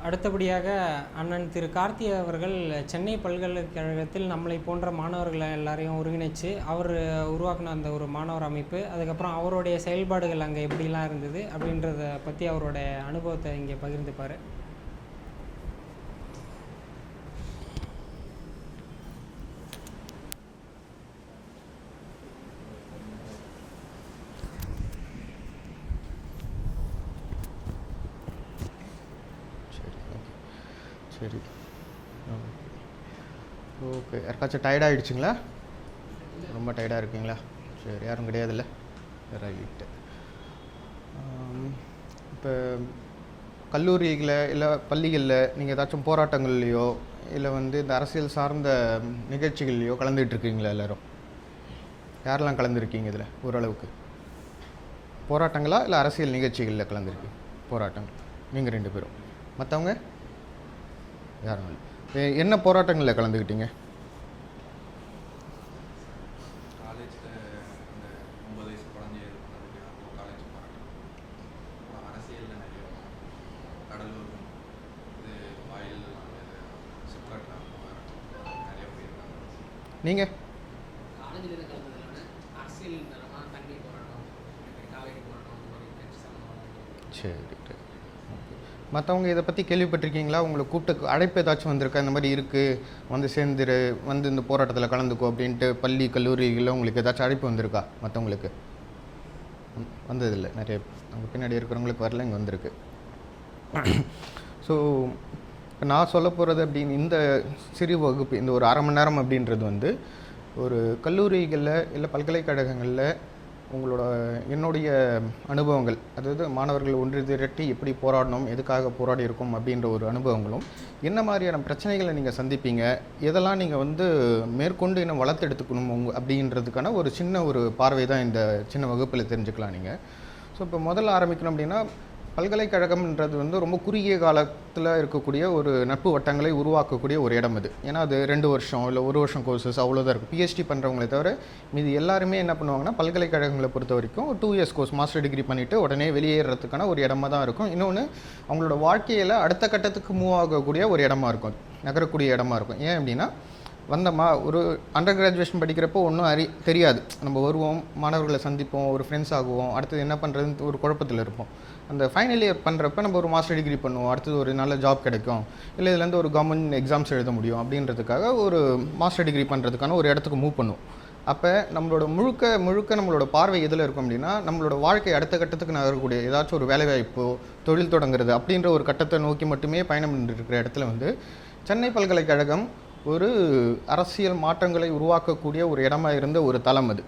அடுத்தபடியாக அண்ணன் திரு கார்த்தி அவர்கள் சென்னை பல்கலைக்கழகத்தில் நம்மளை போன்ற மாணவர்களை எல்லாரையும் ஒருங்கிணைச்சு அவர் உருவாக்கின அந்த ஒரு மாணவர் அமைப்பு அதுக்கப்புறம் அவருடைய செயல்பாடுகள் அங்கே எப்படிலாம் இருந்தது அப்படின்றத பற்றி அவருடைய அனுபவத்தை இங்கே பகிர்ந்துப்பார் சரி ஓகே சரி. ஓகே. யாருக்காச்சும் டயர்ட் ஆகிடுச்சிங்களா ரொம்ப டயர்டாக இருக்கீங்களா? சரி யாரும் கிடையாதுல்ல. ரைட்டு இப்போ கல்லூரிகளில் இல்லை பள்ளிகளில் நீங்கள் ஏதாச்சும் போராட்டங்கள்லையோ இல்லை வந்து இந்த அரசியல் சார்ந்த நிகழ்ச்சிகள்லையோ கலந்துகிட்ருக்கீங்களா இருக்கீங்களா எல்லாரும்? யாரெல்லாம் கலந்துருக்கீங்க இதில் ஓரளவுக்கு? போராட்டங்களா இல்லை அரசியல் நிகழ்ச்சிகளில் கலந்துருக்கீங்க? போராட்டங்கள். நீங்கள் ரெண்டு பேரும். மற்றவங்க யாரும் என்ன போராட்டங்களில் கலந்துக்கிட்டீங்க? காலேஜில் இந்த ஒன்பது வயசு குழந்தைய இது பண்ணதுக்கு அப்போ காலேஜ் போராட்டம் அப்புறம் அரசியலில் நிறைய கடலூர் இது வாயில் சிப்காட்டில் நிறைய போயிருக்காங்க நீங்கள் காலேஜில் இருந்து கலந்ததில்லை அரசியல் தரமாக தண்ணி போராட்டம் காவேரி போராட்டம் அந்த மாதிரி பெருசு சம்பந்தமாக சரி மற்றவங்க இதை பற்றி கேள்விப்பட்டிருக்கீங்களா? உங்களை கூப்பிட்டு அழைப்பு ஏதாச்சும் வந்திருக்கா? இந்த மாதிரி இருக்குது வந்து சேர்ந்துரு வந்து இந்த போராட்டத்தில் கலந்துக்கோ அப்படின்ட்டு பள்ளி கல்லூரிகளில் உங்களுக்கு ஏதாச்சும் அழைப்பு வந்திருக்கா? மற்றவங்களுக்கு வந்ததில்லை. நிறைய அவங்க பின்னாடி இருக்கிறவங்களுக்கு வரல இங்கே வந்திருக்கு. ஸோ இப்போ நான் சொல்ல போகிறது அப்படின்னு இந்த சிறு வகுப்பு இந்த ஒரு அரை மணி நேரம் அப்படின்றது வந்து ஒரு கல்லூரிகளில் இல்லை பல்கலைக்கழகங்களில் உங்களோட என்னுடைய அனுபவங்கள் அதாவது மாணவர்கள் ஒன்று திரட்டி எப்படி போராடணும் எதுக்காக போராடி இருக்கும் அப்படின்ற ஒரு அனுபவங்களும் என்ன மாதிரியான பிரச்சனைகளை நீங்கள் சந்திப்பீங்க இதெல்லாம் நீங்கள் வந்து மேற்கொண்டு இன்னும் வளர்த்தெடுத்துக்கணும் உங்க அப்படின்றதுக்கான ஒரு சின்ன ஒரு பார்வை தான் இந்த சின்ன வகுப்பில் தெரிஞ்சுக்கலாம் நீங்கள் ஸோ இப்போ முதல்ல ஆரம்பிக்கணும் அப்படின்னா பல்கலைக்கழகம்ன்றது வந்து ரொம்ப குறுகிய காலத்தில் இருக்கக்கூடிய ஒரு நட்பு வட்டங்களை உருவாக்கக்கூடிய ஒரு இடம் அது. ஏன்னா அது ரெண்டு வருஷம் இல்லை ஒரு வருஷம் கோர்சஸ் அவ்வளோதான் இருக்கும். பிஹெச்டி பண்ணுறவங்களே தவிர மீதி எல்லாருமே என்ன பண்ணுவாங்கன்னா பல்கலைக்கழகங்களை பொறுத்த வரைக்கும் two years course master degree பண்ணிவிட்டு உடனே வெளியேறதுக்கான ஒரு இடமா தான் இருக்கும். இன்னொன்று அவங்களோட வாழ்க்கையில் அடுத்த கட்டத்துக்கு மூவ் ஆகக்கூடிய ஒரு இடமா இருக்கும். நகரக்கூடிய இடமா இருக்கும். ஏன் அப்படின்னா வந்தோமா ஒரு அண்டர் கிராஜுவேஷன் படிக்கிறப்போ ஒன்றும் அறி தெரியாது. நம்ம வருவோம் மாணவர்களை சந்திப்போம் ஒரு ஃப்ரெண்ட்ஸ் ஆகுவோம். அடுத்தது என்ன பண்ணுறதுன்னு ஒரு குழப்பத்தில் இருப்போம். அந்த ஃபைனல் இயர் பண்ணுறப்ப நம்ம ஒரு மாஸ்டர் டிகிரி பண்ணுவோம். அடுத்தது ஒரு நல்ல ஜாப் கிடைக்கும். இல்லை இதுலேருந்து ஒரு கவர்மெண்ட் எக்ஸாம்ஸ் எழுத முடியும் அப்படின்றதுக்காக ஒரு மாஸ்டர் டிகிரி பண்ணுறதுக்கான ஒரு இடத்துக்கு மூவ் பண்ணுவோம். அப்போ நம்மளோட முழுக்க முழுக்க நம்மளோட பார்வை எதில் இருக்கும் அப்படின்னா நம்மளோட வாழ்க்கை அடுத்த கட்டத்துக்கு நகரக்கூடிய ஏதாச்சும் ஒரு வேலைவாய்ப்போ தொழில் தொடங்குறது அப்படின்ற ஒரு கட்டத்தை நோக்கி மட்டுமே பயணம் பண்ணிட்டு இருக்கிற இடத்துல வந்து சென்னை பல்கலைக்கழகம் ஒரு அரசியல் மாற்றங்களை உருவாக்கக்கூடிய ஒரு இடமா இருந்த ஒரு தளம் அது.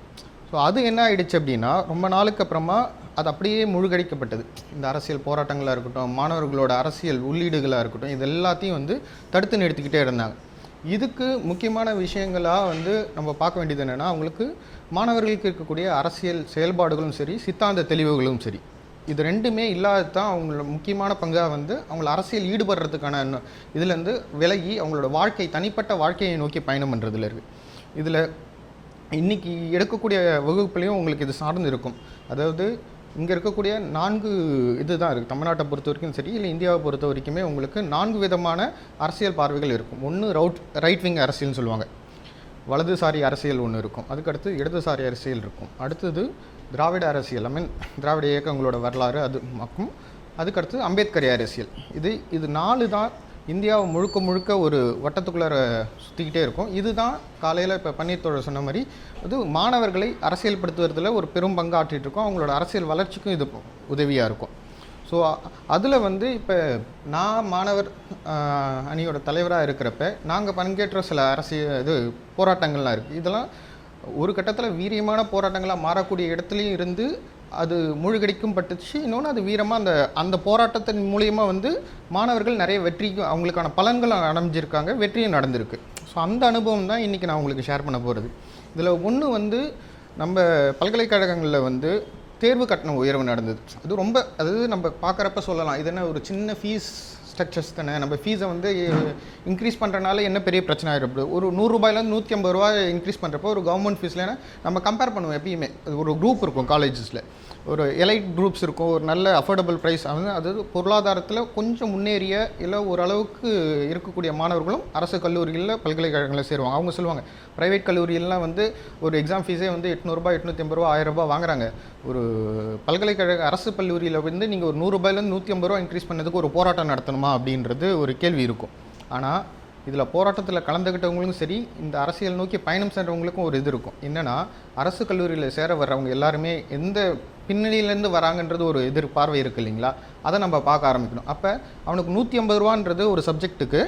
ஸோ அது என்ன ஆயிடுச்சு அப்படின்னா ரொம்ப நாளுக்கு அப்புறமா அது அப்படியே முழுகடிக்கப்பட்டது. இந்த அரசியல் போராட்டங்களாக இருக்கட்டும் மாணவர்களோட அரசியல் உள்ளீடுகளாக இருக்கட்டும் இது எல்லாத்தையும் வந்து தடுத்து நிறுத்திக்கிட்டே இருந்தாங்க. இதுக்கு முக்கியமான விஷயங்களாக வந்து நம்ம பார்க்க வேண்டியது என்னென்னா அவங்களுக்கு மாணவர்களுக்கு இருக்கக்கூடிய அரசியல் செயல்பாடுகளும் சரி சித்தாந்த தெளிவுகளும் சரி. இது ரெண்டுமே இல்லாத தான் அவங்களோட முக்கியமான பங்காக வந்து அவங்கள அரசியல் ஈடுபடுறதுக்கான இதுலேருந்து விலகி அவங்களோட வாழ்க்கை தனிப்பட்ட வாழ்க்கையை நோக்கி பயணம் பண்ணுறதுல இருக்குது இதில் இன்னைக்கு எடுக்கக்கூடிய வகுப்புலையும் உங்களுக்கு இது சார்ந்து இருக்கும். அதாவது இங்கே இருக்கக்கூடிய நான்கு இது தான் இருக்குது தமிழ்நாட்டை பொறுத்த வரைக்கும் சரி இல்லை இந்தியாவை பொறுத்த வரைக்குமே உங்களுக்கு நான்கு விதமான அரசியல் பார்வைகள் இருக்கும். ஒன்று ரவுட் ரைட் விங் அரசியல்னு சொல்லுவாங்க. வலதுசாரி அரசியல் ஒன்று இருக்கும். அதுக்கடுத்து இடதுசாரி அரசியல் இருக்கும். அடுத்தது திராவிட அரசியல். ஐ மீன் திராவிட இயக்கங்களோட வரலாறு அது மக்கும். அதுக்கடுத்து அம்பேத்கரி அரசியல். இது இது நாலு தான் இந்தியாவை முழுக்க முழுக்க ஒரு வட்டத்துக்குள்ளார சுற்றிக்கிட்டே இருக்கும். இதுதான் காலையில் இப்போ பன்னீர்தோழர் சொன்ன மாதிரி அது மாணவர்களை அரசியல்படுத்துவதில் ஒரு பெரும் பங்காற்றிட்டு இருக்கோம். அவங்களோட அரசியல் வளர்ச்சிக்கும் இது உதவியாக இருக்கும். ஸோ அதில் வந்து இப்போ நான் மாணவர் அணியோட தலைவராக இருக்கிறப்ப நாங்கள் பங்கேற்ற சில அரசியல் இது போராட்டங்கள்லாம் இருக்குது இதெல்லாம் ஒரு கட்டத்தில் வீரியமான போராட்டங்களாக மாறக்கூடிய இடத்துலையும் இருந்து அது முழுகடிக்கும் பட்டுச்சு. இன்னொன்று அது வீரமாக அந்த அந்த போராட்டத்தின் மூலியமாக வந்து மாணவர்கள் நிறைய வெற்றிக்கும் அவங்களுக்கான பலன்களும் அடைஞ்சிருக்காங்க. வெற்றியும் நடந்திருக்கு. ஸோ அந்த அனுபவம் தான் இன்றைக்கி நான் உங்களுக்கு ஷேர் பண்ண போகிறது இதில் ஒன்று வந்து நம்ம பல்கலைக்கழகங்களில் வந்து தேர்வு கட்டண உயர்வு நடந்தது. அது ரொம்ப அதாவது நம்ம பார்க்குறப்ப சொல்லலாம். இது என்ன ஒரு சின்ன ஃபீஸ் ஸ்ட்ரக்சர்ஸ் தானே? நம்ம ஃபீஸை வந்து இன்க்ரீஸ் பண்ணுறனால என்ன பெரிய பிரச்சனை ஆகிடும் ஒரு நூறுரூபாயிலேருந்து நூற்றி ஐம்பது ரூபா இன்க்ரீஸ் பண்ணுறப்போ ஒரு கவர்மெண்ட் ஃபீஸில் நம்ம கம்பேர் பண்ணுவோம் எப்பயுமே. ஒரு குரூப் இருக்கும் காலேஜஸில் ஒரு எலைட் குரூப்ஸ் இருக்கும் ஒரு நல்ல அஃபோர்டபுள் ப்ரைஸ் வந்து அதாவது பொருளாதாரத்தில் கொஞ்சம் முன்னேறிய இல்லை ஓரளவுக்கு இருக்கக்கூடிய மாணவர்களும் அரசு கல்லூரிகளில் பல்கலைக்கழகங்களில் சேருவாங்க. அவங்க சொல்லுவாங்க ப்ரைவேட் கல்லூரியெல்லாம் வந்து ஒரு எக்ஸாம் ஃபீஸே வந்து எட்நூறுபா எட்நூற்றி ஐம்பது ரூபா ஆயிரம் ரூபாய் வாங்குறாங்க. ஒரு பல்கலைக்கழக அரசு கல்லூரியில் வந்து நீங்கள் ஒரு நூறுரூபாயிலேருந்து நூற்றி ஐம்பது ரூபா இன்க்ரீஸ் பண்ணதுக்கு ஒரு போராட்டம் நடத்தணுமா அப்படின்றது ஒரு கேள்வி இருக்கும். ஆனால் இதில் போராட்டத்தில் கலந்துக்கிட்டவங்களுக்கும் சரி இந்த அரசியல் நோக்கி பயணம் சென்றவங்களுக்கும் ஒரு இது இருக்கும். என்னென்னா அரசு கல்லூரியில் சேர வர்றவங்க எல்லாருமே எந்த பின்னணியிலேருந்து வராங்கன்றது ஒரு எதிர்பார்வை இருக்குது இல்லைங்களா? அதை நம்ம பார்க்க ஆரம்பிக்கணும். அப்போ அவனுக்கு நூற்றி ஐம்பது ரூபான்றது ஒரு சப்ஜெக்ட்டுக்கு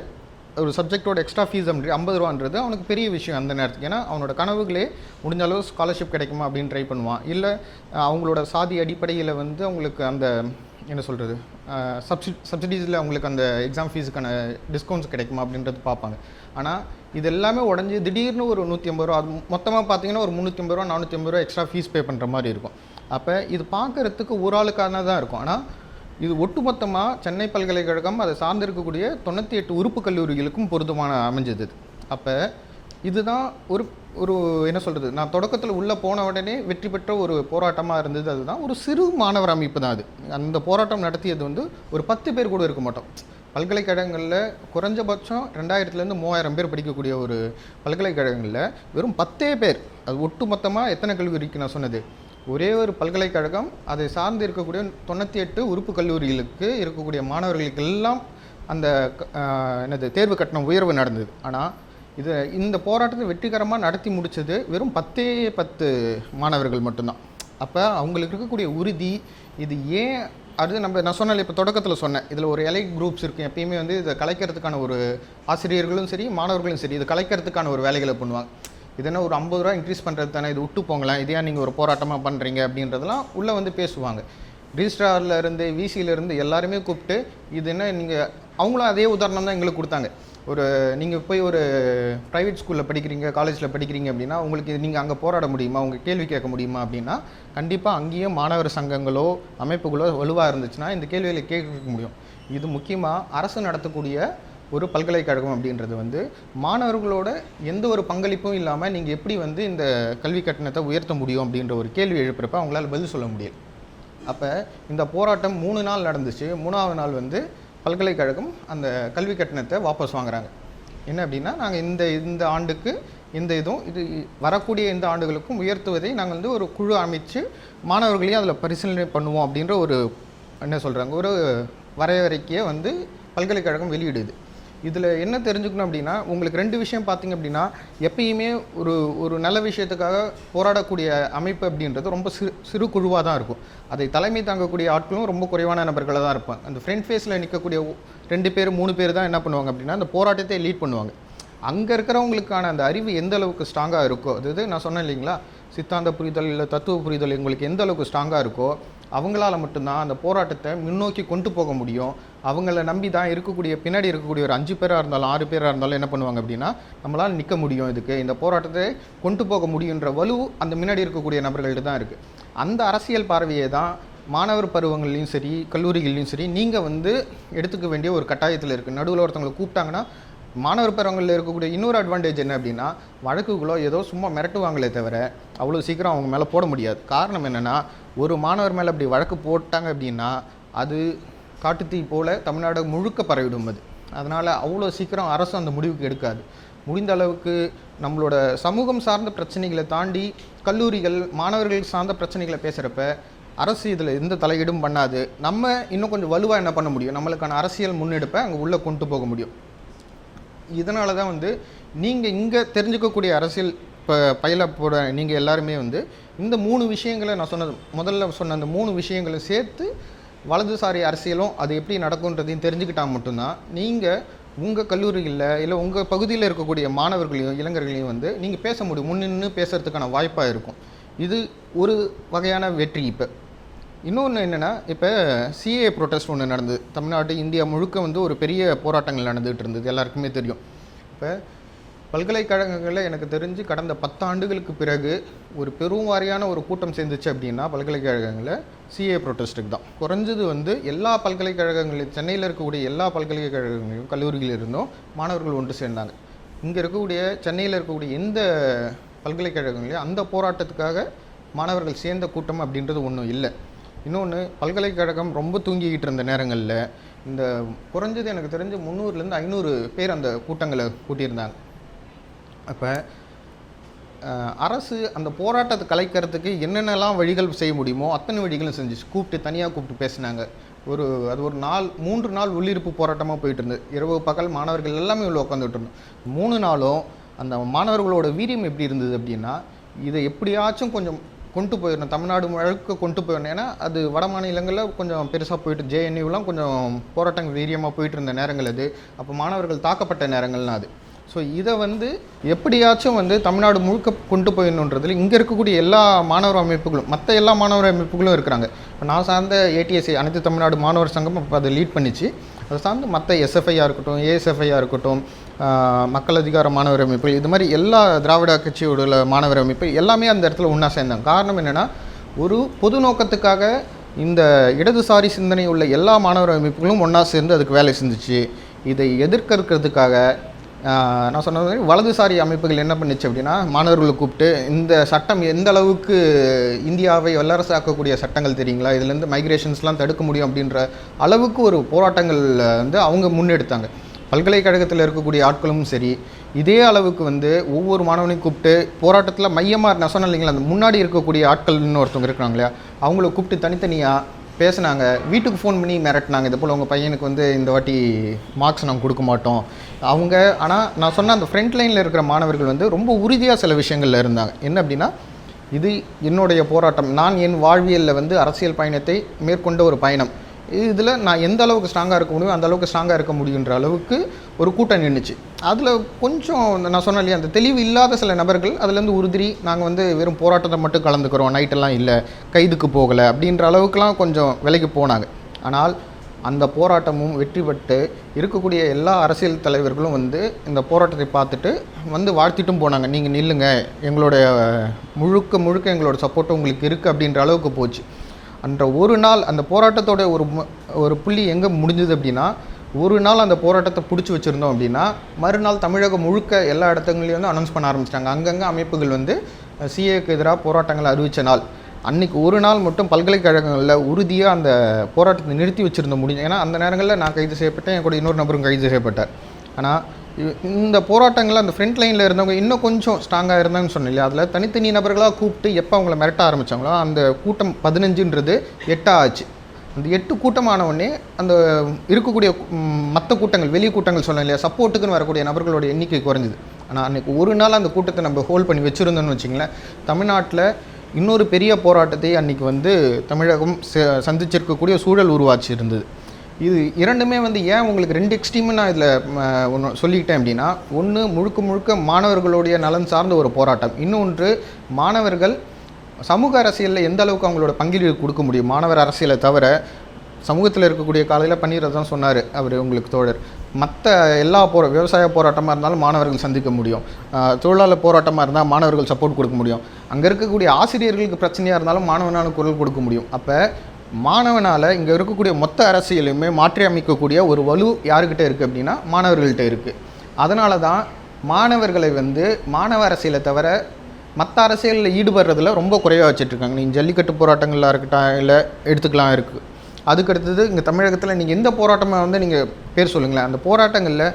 ஒரு சப்ஜெக்டோட எக்ஸ்ட்ரா ஃபீஸ் ஐம்பது ரூபான்றது அவனுக்கு பெரிய விஷயம் அந்த நேரத்துக்கு. ஏன்னா அவனோட கனவுகளே முடிஞ்ச அளவு ஸ்காலர்ஷிப் கிடைக்குமா அப்படின்னு ட்ரை பண்ணுவான். இல்லை அவங்களோட சாதி அடிப்படையில் வந்து அவங்களுக்கு அந்த என்ன சொல்கிறது சப்சி சப்சிடிஸில் அவங்களுக்கு அந்த எக்ஸாம் ஃபீஸுக்கான டிஸ்கவுண்ட்ஸ் கிடைக்குமா அப்படின்றது பார்ப்பாங்க. ஆனால் இது எல்லாமே உடஞ்சி திடீர்னு ஒரு நூற்றி ஐம்பது ரூபா அது மொத்தமாக பார்த்தீங்கன்னா ஒரு முந்நூற்றி ஐம்பது ரூபா நானூற்றி ஐம்பது ரூபா எக்ஸ்ட்ரா ஃபீஸ் பே பண்ணுற மாதிரி இருக்கும். அப்போ இது பார்க்குறதுக்கு ஒரு ஆளுக்கான தான் இருக்கும். ஆனால் இது ஒட்டுமொத்தமாக சென்னை பல்கலைக்கழகம் அதை சார்ந்திருக்கக்கூடிய தொண்ணூற்றி எட்டு உறுப்பு கல்லூரிகளுக்கும் பொருத்தமான அமைஞ்சது அப்போ இதுதான் ஒரு ஒரு என்ன சொல்கிறது நான் தொடக்கத்தில் உள்ளே போன உடனே வெற்றி பெற்ற ஒரு போராட்டமாக இருந்தது. அதுதான் ஒரு சிறு மாணவர் அமைப்பு தான் அது. அந்த போராட்டம் நடத்தியது வந்து ஒரு பத்து பேர் கூட இருக்க மாட்டோம். பல்கலைக்கழகங்களில் குறைஞ்சபட்சம் ரெண்டாயிரத்துலேருந்து மூவாயிரம் பேர் படிக்கக்கூடிய ஒரு பல்கலைக்கழகங்களில் வெறும் பத்தே பேர். அது ஒட்டு மொத்தமாக எத்தனை கல்லூரிக்கு நான் சொன்னது? ஒரே ஒரு பல்கலைக்கழகம் அதை சார்ந்து இருக்கக்கூடிய தொண்ணூற்றி எட்டு உறுப்பு கல்லூரிகளுக்கு இருக்கக்கூடிய மாணவர்களுக்கெல்லாம் அந்த க- என்னது தேர்வு கட்டணம் உயர்வு நடந்தது. ஆனால் இது இந்த போராட்டத்தை வெற்றிகரமாக நடத்தி முடிச்சது வெறும் பத்தே பத்து மாணவர்கள் மட்டும்தான். அப்போ அவங்களுக்கு இருக்கக்கூடிய உறுதி இது ஏன் அது நம்ம நான் சொன்னல இப்போ தொடக்கத்தில் சொன்னேன். இதில் ஒரு எலைட் குரூப்ஸ் இருக்குது எப்பயுமே வந்து இதை கலைக்கிறதுக்கான ஒரு ஆசிரியர்களும் சரி மாணவர்களும் சரி இதை கலைக்கிறதுக்கான ஒரு வேலைகளை பண்ணுவாங்க. இது என்ன ஒரு ஐம்பது ரூபா இன்க்ரீஸ் பண்ணுறது தானே இது விட்டு போங்களேன். இதையா நீங்கள் ஒரு போராட்டமாக பண்ணுறீங்க அப்படின்றதெல்லாம் உள்ளே வந்து பேசுவாங்க. ரிஜிஸ்ட்ராரில் இருந்து விசியில எல்லாருமே கூப்பிட்டு இது என்ன நீங்கள் அவங்களும் அதே உதாரணம் தான் எங்களுக்கு கொடுத்தாங்க. ஒரு நீங்கள் போய் ஒரு ப்ரைவேட் ஸ்கூலில் படிக்கிறீங்க காலேஜில் படிக்கிறீங்க அப்படின்னா உங்களுக்கு நீங்கள் அங்கே போராட முடியுமா? உங்கள் கேள்வி கேட்க முடியுமா அப்படின்னா கண்டிப்பாக அங்கேயும் மாணவர் சங்கங்களோ அமைப்புகளோ வலுவாக இருந்துச்சுன்னா இந்த கேள்விகளை கேட்க முடியும். இது முக்கியமாக அரசு நடத்தக்கூடிய ஒரு பல்கலைக்கழகம் அப்படின்றது வந்து மாணவர்களோட எந்த ஒரு பங்களிப்பும் இல்லாமல் நீங்கள் எப்படி வந்து இந்த கல்வி கட்டணத்தை உயர்த்த முடியும் அப்படின்ற ஒரு கேள்வி எழுப்புறப்ப அவங்களால பதில் சொல்ல முடியல. அப்போ இந்த போராட்டம் மூணு நாள் நடந்துச்சு. மூணாவது நாள் வந்து பல்கலைக்கழகம் அந்த கல்வி கட்டணத்தை வாபஸ் வாங்குறாங்க. என்ன அப்படின்னா நாங்கள் இந்த இந்த ஆண்டுக்கு இந்த இதுவும் இது வரக்கூடிய இந்த ஆண்டுகளுக்கும் உயர்த்துவதை நாங்கள் வந்து ஒரு குழு அமைச்சு மாணவர்களையும் அதில் பரிசீலனை பண்ணுவோம் அப்படின்ற ஒரு என்ன சொல்கிறாங்க ஒரு வரையறைக்கே வந்து பல்கலைக்கழகம் வெளியிடுது. இதில் என்ன தெரிஞ்சுக்கணும் அப்படின்னா உங்களுக்கு ரெண்டு விஷயம் பார்த்தீங்க அப்படின்னா எப்பயுமே ஒரு ஒரு நல்ல விஷயத்துக்காக போராடக்கூடிய அமைப்பு அப்படின்றது ரொம்ப சிறு சிறு குழுவாக தான் இருக்கும். அதை தலைமை தாங்கக்கூடிய ஆட்களும் ரொம்ப குறைவான நபர்களாக தான் இருப்பாங்க. அந்த ஃப்ரண்ட் ஃபேஸில் நிற்கக்கூடிய ரெண்டு பேர் மூணு பேர் தான் என்ன பண்ணுவாங்க அப்படின்னா அந்த போராட்டத்தை லீட் பண்ணுவாங்க. அங்கே இருக்கிறவங்களுக்கான அந்த அறிவு எந்த அளவுக்கு ஸ்ட்ராங்காக இருக்கோ அதாவது நான் சொன்னேன் இல்லைங்களா? சித்தாந்த புரிதல் இல்லை தத்துவ புரிதல் எங்களுக்கு எந்த அளவுக்கு ஸ்ட்ராங்காக இருக்கோ அவங்களால மட்டும்தான் அந்த போராட்டத்தை முன்னோக்கி கொண்டு போக முடியும். அவங்கள நம்பி தான் இருக்கக்கூடிய பின்னாடி இருக்கக்கூடிய ஒரு அஞ்சு பேராக இருந்தாலும் ஆறு பேராக இருந்தாலும் என்ன பண்ணுவாங்க அப்படின்னா நம்மளால் நிற்க முடியும் இதுக்கு. இந்த போராட்டத்தை கொண்டு போக முடியுன்ற வலு அந்த முன்னாடி இருக்கக்கூடிய நபர்கள்ட்ட தான் இருக்குது அந்த அரசியல் பார்வையை தான் மாணவர் பருவங்கள்லையும் சரி கல்லூரிகள்லையும் சரி நீங்கள் வந்து எடுத்துக்க வேண்டிய ஒரு கட்டாயத்தில் இருக்குது நடுவில் ஒருத்தவங்களை கூப்பிட்டாங்கன்னா மாணவர் பருவங்களில் இருக்கக்கூடிய இன்னொரு அட்வான்டேஜ் என்ன அப்படின்னா வழக்குகளோ ஏதோ சும்மா மிரட்டுவாங்களே தவிர அவ்வளோ சீக்கிரம் அவங்க மேலே போட முடியாது. காரணம் என்னென்னா ஒரு மாணவர் மேலே அப்படி வழக்கு போட்டாங்க அப்படின்னா அது காட்டுத்தீ போல் தமிழ்நாடு முழுக்க பரவிடும் அது. அதனால் அவ்வளோ சீக்கிரம் அரசு அந்த முடிவுக்கு எடுக்காது. முடிந்த அளவுக்கு நம்மளோட சமூகம் சார்ந்த பிரச்சனைகளை தாண்டி கல்லூரிகள் மாணவர்கள் சார்ந்த பிரச்சனைகளை பேசுகிறப்ப அரசு இதில் எந்த தலையீடும் பண்ணாது. நம்ம இன்னும் கொஞ்சம் வலுவாக என்ன பண்ண முடியும்? நம்மளுக்கான அரசியல் முன்னெடுப்பை அங்கே உள்ளே கொண்டு போக முடியும். இதனால தான் வந்து நீங்கள் இங்கே தெரிஞ்சுக்கக்கூடிய அரசியல் இப்போ பயில போட நீங்கள் எல்லாருமே வந்து இந்த மூணு விஷயங்களை நான் சொன்னது முதல்ல சொன்ன அந்த மூணு விஷயங்களை சேர்த்து வலதுசாரி அரசியலும் அது எப்படி நடக்குன்றதையும் தெரிஞ்சுக்கிட்டால் மட்டும்தான் நீங்கள் உங்கள் கல்லூரிகளில் இல்லை உங்கள் பகுதியில் இருக்கக்கூடிய மாணவர்களையும் இளைஞர்களையும் வந்து நீங்கள் பேச முடியும். முன்னின்று பேசுகிறதுக்கான வாய்ப்பாக இருக்கும். இது ஒரு வகையான வெற்றி இப்போ. இன்னொன்று என்னென்னா இப்போ சிஏ ப்ரொட்டஸ்ட் ஒன்று நடந்தது. தமிழ்நாடு இந்தியா முழுக்க வந்து ஒரு பெரிய போராட்டங்கள் நடந்துகிட்டு இருந்தது. எல்லாருக்குமே தெரியும். இப்போ பல்கலைக்கழகங்களில் எனக்கு தெரிஞ்சு கடந்த பத்தாண்டுகளுக்கு பிறகு ஒரு பெரும் வாரியான ஒரு கூட்டம் சேர்ந்துச்சு அப்படின்னா பல்கலைக்கழகங்களில் சிஏ ப்ரொட்டஸ்ட்டுக்கு தான். குறைஞ்சது வந்து எல்லா பல்கலைக்கழகங்களிலும் சென்னையில் இருக்கக்கூடிய எல்லா பல்கலைக்கழகங்களையும் கல்லூரிகளில் இருந்தும் மாணவர்கள் ஒன்று சேர்ந்தாங்க. இங்கே இருக்கக்கூடிய சென்னையில் இருக்கக்கூடிய எந்த பல்கலைக்கழகங்களையும் அந்த போராட்டத்துக்காக மாணவர்கள் சேர்ந்த கூட்டம் அப்படின்றது ஒன்றும் இல்லை. இன்னொன்று பல்கலைக்கழகம் ரொம்ப தூங்கிக்கிட்டு இருந்த நேரங்களில் இந்த குறைஞ்சது எனக்கு தெரிஞ்சு முந்நூறுலேருந்து ஐநூறு பேர் அந்த கூட்டங்களை கூட்டியிருந்தாங்க. அப்போ அரசு அந்த போராட்டத்தை கலைக்கிறதுக்கு என்னென்னலாம் வழிகள் செய்ய முடியுமோ அத்தனை வழிகளும் செஞ்சுச்சு. கூப்பிட்டு தனியாக கூப்பிட்டு பேசினாங்க. ஒரு அது ஒரு நாள் மூன்று நாள் உள்ளிருப்பு போராட்டமாக போயிட்டு இருந்தது இரவு பகல் மாணவர்கள் எல்லாமே உள்ள உட்காந்துட்டு இருந்தோம். மூணு நாளும் அந்த மாணவர்களோட வீரியம் எப்படி இருந்தது அப்படின்னா இதை எப்படியாச்சும் கொஞ்சம் கொண்டு போயிடணும். தமிழ்நாடு முழுக்க கொண்டு போயிடணும். ஏன்னா அது வட மாநிலங்களில் கொஞ்சம் பெருசாக போயிட்டு ஜேஎன்யூலாம் கொஞ்சம் போராட்டங்கள் வீரியமாக போயிட்டு இருந்த நேரங்கள் அது. அப்போ மாணவர்கள் தாக்கப்பட்ட நேரங்கள்லாம் அது. ஸோ இதை வந்து எப்படியாச்சும் வந்து தமிழ்நாடு முழுக்க கொண்டு போயிடணுன்றதுல இங்கே இருக்கக்கூடிய எல்லா மாணவர் அமைப்புகளும் மற்ற எல்லா மாணவர் அமைப்புகளும் இருக்கிறாங்க. இப்போ நான் சார்ந்த ஏடிஎஸ்சி அனைத்து தமிழ்நாடு மாணவர் சங்கம் இப்போ அதை லீட் பண்ணிச்சு. அதை சார்ந்து மற்ற எஸ்எஃப்ஐயாக இருக்கட்டும் ஏஎஸ்எஃப்ஐயாக இருக்கட்டும் மக்கள் அதிகார மாணவர் அமைப்பு இது மாதிரி எல்லா திராவிட கட்சியோட மாணவர் அமைப்பு எல்லாமே அந்த இடத்துல ஒன்றா சேர்ந்தாங்க. காரணம் என்னென்னா ஒரு பொது நோக்கத்துக்காக இந்த இடதுசாரி சிந்தனை உள்ள எல்லா மாணவர் அமைப்புகளும் ஒன்றா சேர்ந்து அதுக்கு வேலை செஞ்சுச்சு. இதை எதிர்க்கிறதுக்காக நான் சொன்ன மாதிரி வலதுசாரி அமைப்புகள் என்ன பண்ணுச்சு அப்படின்னா மாணவர்களை கூப்பிட்டு இந்த சட்டம் எந்த அளவுக்கு இந்தியாவை வல்லரசாக்கக்கூடிய சட்டங்கள் தெரியுங்களா இதுலேருந்து மைக்ரேஷன்ஸ்லாம் தடுக்க முடியும் அப்படின்ற அளவுக்கு ஒரு போராட்டங்கள் வந்து அவங்க முன்னெடுத்தாங்க. பல்கலைக்கழகத்தில் இருக்கக்கூடிய ஆட்களும் சரி இதே அளவுக்கு வந்து ஒவ்வொரு மாணவனையும் கூப்பிட்டு போராட்டத்தில் மையமாக நான் சொன்னேன் இல்லைங்களா அந்த முன்னாடி இருக்கக்கூடிய ஆட்கள்னு ஒருத்தவங்க இருக்கிறாங்க இல்லையா அவங்கள கூப்பிட்டு தனித்தனியாக பேசினாங்க. வீட்டுக்கு ஃபோன் பண்ணி மிரட்டினாங்க. இது போல் உங்கள் பையனுக்கு வந்து இந்த வாட்டி மார்க்ஸ் நாங்கள் கொடுக்க மாட்டோம். அவங்க ஆனால் நான் சொன்ன அந்த ஃப்ரண்ட் லைனில் இருக்கிற மாணவர்கள் வந்து ரொம்ப உறுதியாக சில விஷயங்களில் இருந்தாங்க. என்ன அப்படின்னா இது என்னுடைய போராட்டம். நான் என் வாழ்வியலில் வந்து அரசியல் பயணத்தை மேற்கொண்ட ஒரு பயணம். இதில் நான் எந்த அளவுக்கு ஸ்ட்ராங்காக இருக்க முடியும் அந்த அளவுக்கு ஸ்ட்ராங்காக இருக்க முடியுன்ற அளவுக்கு ஒரு கூட்டம் நின்றுச்சு அதில் கொஞ்சம் நான் சொன்னேன் இல்லையா அந்த தெளிவு இல்லாத சில நபர்கள் அதுலேருந்து உறுதி நாங்கள் வந்து வெறும் போராட்டத்தை மட்டும் கலந்துக்கிறோம் நைட்டெல்லாம் இல்லை கைதுக்கு போகலை அப்படின்ற அளவுக்குலாம் கொஞ்சம் விலைக்கு போனாங்க. ஆனால் அந்த போராட்டமும் வெற்றி பெற்று இருக்கக்கூடிய எல்லா அரசியல் தலைவர்களும் வந்து இந்த போராட்டத்தை பார்த்துட்டு வந்து வாழ்த்திட்டும் போனாங்க. நீங்கள் நில்லுங்க எங்களுடைய முழுக்க முழுக்க எங்களோட சப்போர்ட்டு உங்களுக்கு இருக்குது அப்படின்ற அளவுக்கு போச்சு. அன்ற ஒரு நாள் அந்த போராட்டத்தோட ஒரு மு- ஒரு புள்ளி எங்கே முடிஞ்சது அப்படின்னா ஒரு நாள் அந்த போராட்டத்தை பிடிச்சி வச்சுருந்தோம் அப்படின்னா மறுநாள் தமிழகம் முழுக்க எல்லா இடத்துங்களையும் வந்து அனௌன்ஸ் பண்ண ஆரம்பிச்சிட்டாங்க. அங்கங்கே அமைப்புகள் வந்து சிஏக்கு எதிராக போராட்டங்களை அறிவித்த நாள். அன்றைக்கி ஒரு நாள் மட்டும் பல்கலைக்கழகங்களில் உறுதியாக அந்த போராட்டத்தை நிறுத்தி வச்சுருந்த முடிஞ்சு ஏன்னா அந்த நேரங்களில் நான் கைது செய்யப்பட்டேன். என் கூட இன்னொரு நபரும் கைது செய்யப்பட்டார். ஆனால் இந்த போராட்டங்களில் அந்த ஃப்ரண்ட் லைனில் இருந்தவங்க இன்னும் கொஞ்சம் ஸ்ட்ராங்காக இருந்தாங்கன்னு சொன்னேன் இல்லையா அதில் தனித்தனி நபர்களாக கூப்பிட்டு எப்போ அவங்கள மிரட்ட ஆரம்பித்தாங்களோ அந்த கூட்டம் பதினஞ்சுன்றது எட்டா ஆச்சு அந்த எட்டு கூட்டமானவுடனே அந்த இருக்கக்கூடிய மற்ற கூட்டங்கள் வெளி கூட்டங்கள் சொன்னேன் இல்லையா சப்போர்ட்டுக்குன்னு வரக்கூடிய நபர்களோட எண்ணிக்கை குறைஞ்சிது. ஆனால் அன்றைக்கி ஒரு நாள் அந்த கூட்டத்தை நம்ம ஹோல்ட் பண்ணி வச்சுருந்தோம்னு வச்சிங்களேன் தமிழ்நாட்டில் இன்னொரு பெரிய போராட்டத்தை அன்றைக்கி வந்து தமிழகம் ச- சந்திச்சிருக்கக்கூடிய சூழல் உருவாச்சு இருந்தது. இது இரண்டுமே வந்து ஏன் உங்களுக்கு ரெண்டு எக்ஸ்ட்ரீம் நான் இதில் ஒன்று சொல்லிக்கிட்டேன் அப்படின்னா ஒன்று முழுக்க முழுக்க மாணவர்களுடைய நலன் சார்ந்த ஒரு போராட்டம். இன்னொன்று மாணவர்கள் சமூக அரசியலில் எந்த அளவுக்கு அவங்களோட பங்கீடு கொடுக்க முடியும்? மாணவர் அரசியலை தவிர சமூகத்தில் இருக்கக்கூடிய காலையில் பன்னீர் தான் சொன்னார் அவர் உங்களுக்கு தோழர். மற்ற எல்லா போரா விவசாய போராட்டமாக இருந்தாலும் மாணவர்கள் சந்திக்க முடியும். தொழிலாளர் போராட்டமாக இருந்தால் மாணவர்கள் சப்போர்ட் கொடுக்க முடியும். அங்கே இருக்கக்கூடிய ஆசிரியர்களுக்கு பிரச்சனையாக இருந்தாலும் மாணவனான குரல் கொடுக்க முடியும். அப்போ மாணவனால் இங்கே இருக்கக்கூடிய மொத்த அரசியலையுமே மாற்றி அமைக்கக்கூடிய ஒரு வலு யாருக்கிட்ட இருக்குது அப்படின்னா மாணவர்கள்ட்ட இருக்குது அதனால தான் மாணவர்களை வந்து மாணவ அரசியலை தவிர மற்ற அரசியலில் ஈடுபடுறதுல ரொம்ப குறைவாக வச்சுட்ருக்காங்க. நீங்கள் ஜல்லிக்கட்டு போராட்டங்களாக இருக்கட்டும் இல்லை எடுத்துக்கலாம் இருக்குது அதுக்கு அடுத்தது இங்கே தமிழகத்தில் நீங்கள் எந்த போராட்டமாக வந்து நீங்கள் பேர் சொல்லுங்களேன். அந்த போராட்டங்களில்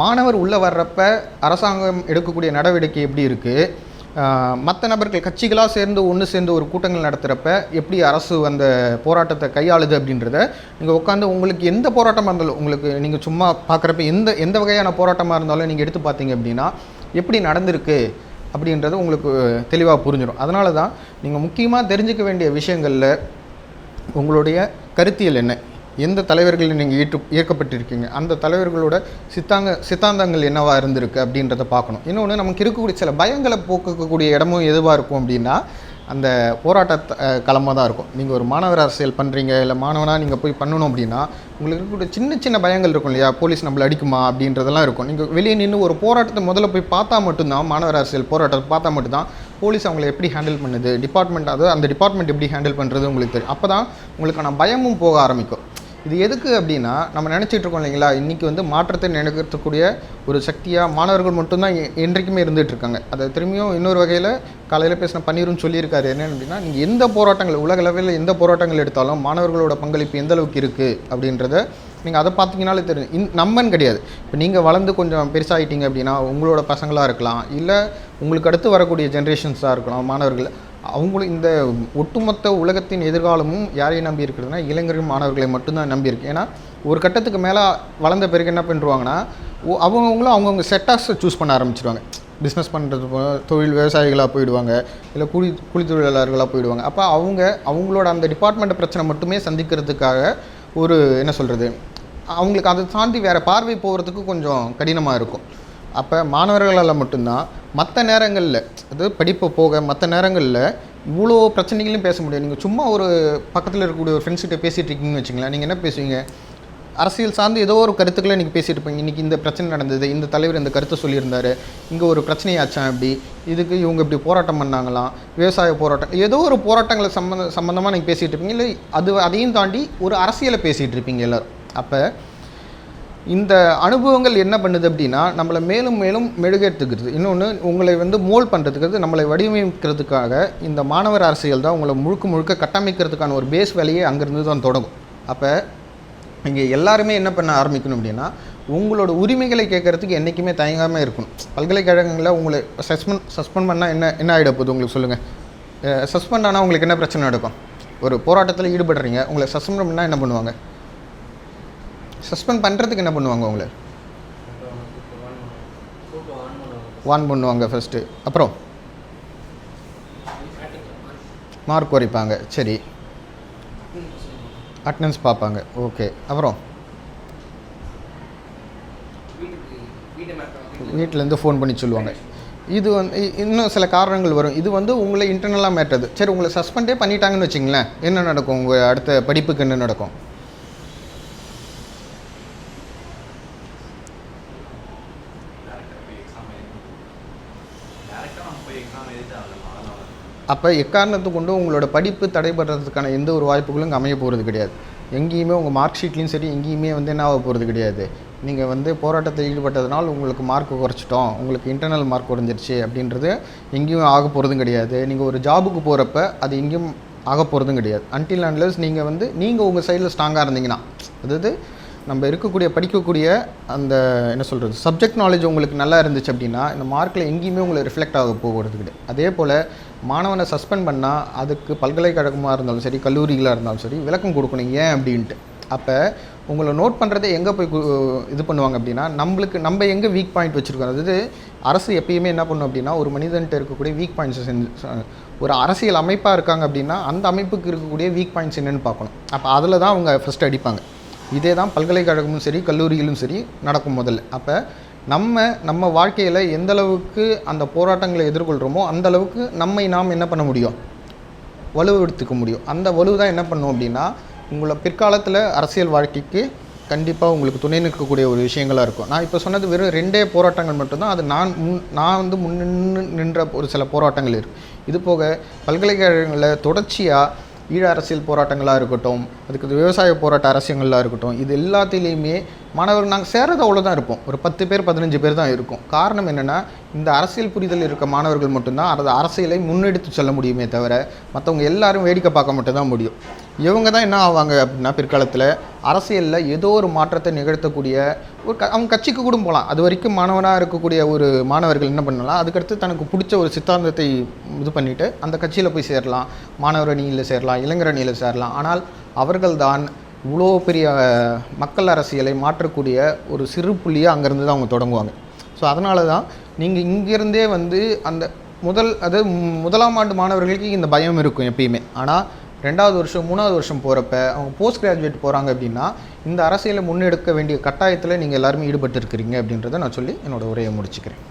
மாணவர் உள்ளே வர்றப்ப அரசாங்கம் எடுக்கக்கூடிய நடவடிக்கை எப்படி இருக்குது மற்ற நபர்கள் கட்சிகளாக சேர்ந்து ஒன்று சேர்ந்து ஒரு கூட்டங்கள் நடத்துகிறப்ப எப்படி அரசு அந்த போராட்டத்தை கையாளுது அப்படின்றத நீங்கள் உட்காந்து உங்களுக்கு எந்த போராட்டமாக இருந்தாலும் உங்களுக்கு நீங்கள் சும்மா பார்க்குறப்ப எந்த எந்த வகையான போராட்டமாக இருந்தாலும் நீங்கள் எடுத்து பார்த்தீங்க அப்படின்னா எப்படி நடந்திருக்கு அப்படின்றது உங்களுக்கு தெளிவாக புரிஞ்சிடும் அதனால தான் நீங்கள் முக்கியமாக தெரிஞ்சுக்க வேண்டிய விஷயங்களில் உங்களுடைய கருத்தியல் என்ன? எந்த தலைவர்களில் நீங்கள் ஈட்டு ஈர்க்கப்பட்டிருக்கீங்க அந்த தலைவர்களோட சித்தாங்க சித்தாந்தங்கள் என்னவா இருந்திருக்கு அப்படின்றத பார்க்கணும். இன்னொன்று நமக்கு இருக்கக்கூடிய சில பயங்களை போக்கக்கூடிய இடமும் எதுவாக இருக்கும் அப்படின்னா அந்த போராட்ட களமாக தான் இருக்கும். நீங்கள் ஒரு மாணவர் அரசியல் பண்ணுறீங்க இல்லை மாணவனாக நீங்கள் போய் பண்ணணும் அப்படின்னா உங்களுக்கு இருக்கக்கூடிய சின்ன சின்ன பயங்கள் இருக்கும் இல்லையா? போலீஸ் நம்மளை அடிக்குமா அப்படின்றதெல்லாம் இருக்கும். நீங்கள் வெளியே நின்று ஒரு போராட்டத்தை முதல்ல போய் பார்த்தா மட்டும்தான் மாணவர் அரசியல் போராட்டத்தை பார்த்தா மட்டும்தான் போலீஸ் அவங்களை எப்படி ஹேண்டில் பண்ணுது? டிபார்ட்மெண்ட் அதாவது அந்த டிபார்ட்மெண்ட் எப்படி ஹேண்டில் பண்ணுறது உங்களுக்கு தெரியும். அப்போ தான் உங்களுக்கான பயமும் போக ஆரம்பிக்கும். இது எதுக்கு அப்படின்னா நம்ம நினச்சிட்டு இருக்கோம் இல்லைங்களா? இன்றைக்கி வந்து மாற்றத்தை நினைக்கிறதுக்கூடிய ஒரு சக்தியாக மாணவர்கள் மட்டும்தான் எ- என்றைக்குமே இருந்துகிட்ருக்காங்க அதை திரும்பியும் இன்னொரு வகையில் காலையில் பேசின பன்னீரும் சொல்லியிருக்காரு. என்ன அப்படின்னா நீங்கள் எந்த போராட்டங்கள் உலக அளவில் எந்த போராட்டங்கள் எடுத்தாலும் மாணவர்களோட பங்களிப்பு எந்த அளவுக்கு இருக்குது அப்படின்றத நீங்கள் அதை பார்த்தீங்கனாலே தெரியும். இன் நம்மன்னு கிடையாது. இப்போ நீங்கள் வளர்ந்து கொஞ்சம் பெருசாகிட்டீங்க அப்படின்னா உங்களோட பசங்களாக இருக்கலாம் இல்லை உங்களுக்கு அடுத்து வரக்கூடிய ஜென்ரேஷன்ஸாக இருக்கலாம் மாணவர்கள் அவங்களும் இந்த ஒட்டுமொத்த உலகத்தின் எதிர்காலமும் யாரையும் நம்பி இருக்கிறதுனா இளைஞர்கள் மாணவர்களை மட்டும்தான் நம்பியிருக்கு ஏன்னா ஒரு கட்டத்துக்கு மேலே வளர்ந்த பிறகு என்ன பண்ணுவாங்கன்னா ஒ- அவங்கவுங்க செட்டாக்ஸை சூஸ் பண்ண ஆரம்பிச்சிருவாங்க. பிஸ்னஸ் பண்ணுறது தொழில் விவசாயிகளாக போயிடுவாங்க இல்லை கூலி கூலி தொழிலாளர்களாக போயிடுவாங்க. அப்போ அவங்க அவங்களோட அந்த டிபார்ட்மெண்ட் பிரச்சனை மட்டுமே சந்திக்கிறதுக்காக ஒரு என்ன சொல்கிறது அவங்களுக்கு அதை தாண்டி வேறு பார்வை போகிறதுக்கு கொஞ்சம் கடினமாக இருக்கும். அப்போ மாணவர்களால் மட்டும்தான் மற்ற நேரங்களில் அது படிப்பு போக மற்ற நேரங்களில் இவ்வளோ பிரச்சனைகளையும் பேச முடியாது. நீங்கள் சும்மா ஒரு பக்கத்தில் இருக்கக்கூடிய ஒரு ஃப்ரெண்ட்ஸ்கிட்ட பேசிகிட்டு இருக்கீங்கன்னு வச்சுங்களேன் நீங்கள் என்ன பேசுவீங்க? அரசியல் சார்ந்து ஏதோ ஒரு கருத்துக்களை நீங்கள் பேசிட்டு இருப்பீங்க. இன்றைக்கி இந்த பிரச்சனை நடந்தது இந்த தலைவர் இந்த கருத்தை சொல்லியிருந்தார் இங்கே ஒரு பிரச்சனையாச்சான் இப்படி இதுக்கு இவங்க இப்படி போராட்டம் பண்ணாங்களாம் விவசாய போராட்டம் ஏதோ ஒரு போராட்டங்களை சம்மந்த சம்மந்தமாக நீங்கள் பேசிகிட்டு இருப்பீங்க. இல்லை அது அதையும் தாண்டி ஒரு அரசியலை பேசிகிட்டு இருப்பீங்க எல்லோரும். அப்போ இந்த அனுபவங்கள் என்ன பண்ணுது அப்படின்னா நம்மளை மேலும் மேலும் மெழுகேற்றுக்கிறது இன்னொன்று உங்களை வந்து மோல் பண்ணுறதுக்கு நம்மளை வடிவமைக்கிறதுக்காக இந்த மாணவர் அரசியல் தான் உங்களை முழுக்க முழுக்க கட்டமைக்கிறதுக்கான ஒரு பேஸ் வேலையே அங்கேருந்து தான் தொடங்கும். அப்போ இங்கே எல்லாருமே என்ன பண்ண ஆரம்பிக்கணும் அப்படின்னா உங்களோட உரிமைகளை கேட்கறதுக்கு என்றைக்குமே தயங்காமல் இருக்கணும். பல்கலைக்கழகங்களில் உங்களை சஸ்பெண்ட் சஸ்பெண்ட் பண்ணால் என்ன என்ன ஆகிட போகுது உங்களுக்கு சொல்லுங்கள் சஸ்பெண்ட் ஆனால் உங்களுக்கு என்ன பிரச்சனை நடக்கும்? ஒரு போராட்டத்தில் ஈடுபடுறீங்க உங்களை சஸ்பெண்ட் பண்ணால் என்ன பண்ணுவாங்க? சஸ்பெண்ட் பண்ணுறதுக்கு என்ன பண்ணுவாங்க உங்களை? வான் பண்ணுவாங்க ஃபஸ்ட்டு அப்புறம்? மார்க் குறைப்பாங்க. சரி. அட்டண்டன்ஸ் பார்ப்பாங்க. ஓகே அப்புறம்? வீட்டிலேருந்து ஃபோன் பண்ணி சொல்லுவாங்க. இது வந்து இன்னும் சில காரணங்கள் வரும். இது வந்து உங்களை இன்டர்னலாக மேட்டது. சரி உங்களை சஸ்பெண்டே பண்ணிட்டாங்கன்னு வச்சிங்களேன். என்ன நடக்கும்? உங்கள் அடுத்த படிப்புக்கு என்ன நடக்கும் டேரெக்டாக போய் எக்ஸாம் எழுதி டேரெக்டாக நம்ம போய் எக்ஸாம் எழுதி அதில் அதனால அப்போ எக்காரணத்தை கொண்டு உங்களோட படிப்பு தடைபடுறதுக்கான எந்த ஒரு வாய்ப்புகளும் இங்கே அமைய போகிறது கிடையாது. எங்கேயுமே உங்கள் மார்க் ஷீட்லேயும் சரி எங்கேயுமே வந்து என்ன ஆக போகிறது கிடையாது. நீங்கள் வந்து போராட்டத்தில் ஈடுபட்டதுனால் உங்களுக்கு மார்க் குறைச்சிட்டோம் உங்களுக்கு இன்டர்னல் மார்க் குறைஞ்சிருச்சு அப்படின்றது எங்கேயும் ஆக போகிறதும் கிடையாது. நீங்கள் ஒரு ஜாபுக்கு போகிறப்ப அது எங்கேயும் ஆக போகிறதும் கிடையாது. அன்டில் அன்லஸ் நீங்கள் வந்து நீங்கள் உங்கள் சைடில் ஸ்ட்ராங்காக இருந்தீங்கன்னா அதாவது நம்ம இருக்கக்கூடிய படிக்கக்கூடிய அந்த என்ன சொல்கிறது சப்ஜெக்ட் நாலேஜ் உங்களுக்கு நல்லா இருந்துச்சு அப்படின்னா இந்த மார்க்கில் எங்கேயுமே உங்களை ரிஃப்ளெக்ட் ஆக போகிறது கிடையாது. அதே போல் மாணவனை சஸ்பெண்ட் பண்ணால் அதுக்கு பல்கலைக்கழகமாக இருந்தாலும் சரி கல்லூரிகளாக இருந்தாலும் சரி விளக்கம் கொடுக்கணும் ஏன் அப்படின்ட்டு. அப்போ உங்களை நோட் பண்ணுறதை எங்கே போய் கு- இது பண்ணுவாங்க அப்படின்னா நம்மளுக்கு நம்ம எங்கே வீக் பாயிண்ட் வச்சுருக்கோம்? அதாவது அரசு எப்பயுமே என்ன பண்ணும் அப்படின்னா ஒரு மனிதன்ட்ட இருக்கக்கூடிய வீக் பாயிண்ட்ஸை செஞ்சு ஒரு அரசியல் அமைப்பாக இருக்காங்க அப்படின்னா அந்த அமைப்புக்கு இருக்கக்கூடிய வீக் பாயிண்ட்ஸ் என்னென்னு பார்க்கணும். அப்போ அதில் தான் அவங்க ஃபஸ்ட்டு அடிப்பாங்க. இதே தான் பல்கலைக்கழகமும் சரி கல்லூரியிலும் சரி நடக்கும் முதல்ல. அப்போ நம்ம நம்ம வாழ்க்கையில் எந்த அளவுக்கு அந்த போராட்டங்களை எதிர்கொள்கிறோமோ அந்த அளவுக்கு நம்மை நாம் என்ன பண்ண முடியும்? வலுவெடுத்துக்க முடியும். அந்த வலு தான் என்ன பண்ணும் அப்படின்னா உங்களை பிற்காலத்தில் அரசியல் வாழ்க்கைக்கு கண்டிப்பாக உங்களுக்கு துணை நிற்கக்கூடிய ஒரு விஷயங்களாக இருக்கும். நான் இப்போ சொன்னது வெறும் ரெண்டே போராட்டங்கள் மட்டும்தான். அது நான் முன் நான் வந்து முன்னின்று நின்ற ஒரு சில போராட்டங்கள் இருக்குது இது போக பல்கலைக்கழகங்களில் தொடர்ச்சியாக ஈழ அரசியல் போராட்டங்களாக இருக்கட்டும் அதுக்கு விவசாய போராட்ட அரசியங்களாக இருக்கட்டும் இது எல்லாத்திலையுமே மாணவர்கள் நாங்கள் சேர்றது அவ்வளோ தான் இருப்போம். ஒரு பத்து பேர் பதினஞ்சு பேர் தான் இருக்கும். காரணம் என்னென்னா இந்த அரசியல் புரிதல் இருக்க மாணவர்கள் மட்டும்தான் அந்த அரசியலை முன்னெடுத்து செல்ல முடியுமே தவிர மற்றவங்க எல்லாரும் வேடிக்கை பார்க்க மட்டும்தான் முடியும். இவங்க தான் என்ன ஆவாங்க அப்படின்னா பிற்காலத்தில் அரசியலில் ஏதோ ஒரு மாற்றத்தை நிகழ்த்தக்கூடிய ஒரு க அவங்க கட்சிக்கு கூட போகலாம் அது வரைக்கும் மாணவனாக இருக்கக்கூடிய ஒரு மாணவர்கள் என்ன பண்ணலாம்? அதுக்கடுத்து தனக்கு பிடிச்ச ஒரு சித்தாந்தத்தை இது பண்ணிவிட்டு அந்த கட்சியில் போய் சேரலாம். மாணவர் அணியில் சேரலாம் இளைஞர் அணியில் சேரலாம். ஆனால் அவர்கள்தான் இவ்வளோ பெரிய மக்கள் அரசியலை மாற்றக்கூடிய ஒரு சிறு புள்ளியை அங்கேருந்து தான் அவங்க தொடங்குவாங்க. ஸோ அதனால தான் நீங்கள் இங்கேருந்தே வந்து அந்த முதல் அதாவது மு- முதலாம் ஆண்டு மாணவர்களுக்கு இந்த பயம் இருக்கும் எப்பயுமே. ஆனால் ரெண்டாவது வருஷம் மூணாவது வருஷம் போகிறப்ப அவங்க போஸ்ட் கிராஜுவேட் போகிறாங்க அப்படின்னா இந்த அரசியலை முன்னெடுக்க வேண்டிய கட்டாயத்தில் நீங்கள் எல்லாருமே ஈடுபட்டு இருக்கிறீங்க அப்படின்றத நான் சொல்லி என்னோட உரையை முடிச்சுக்கிறேன்.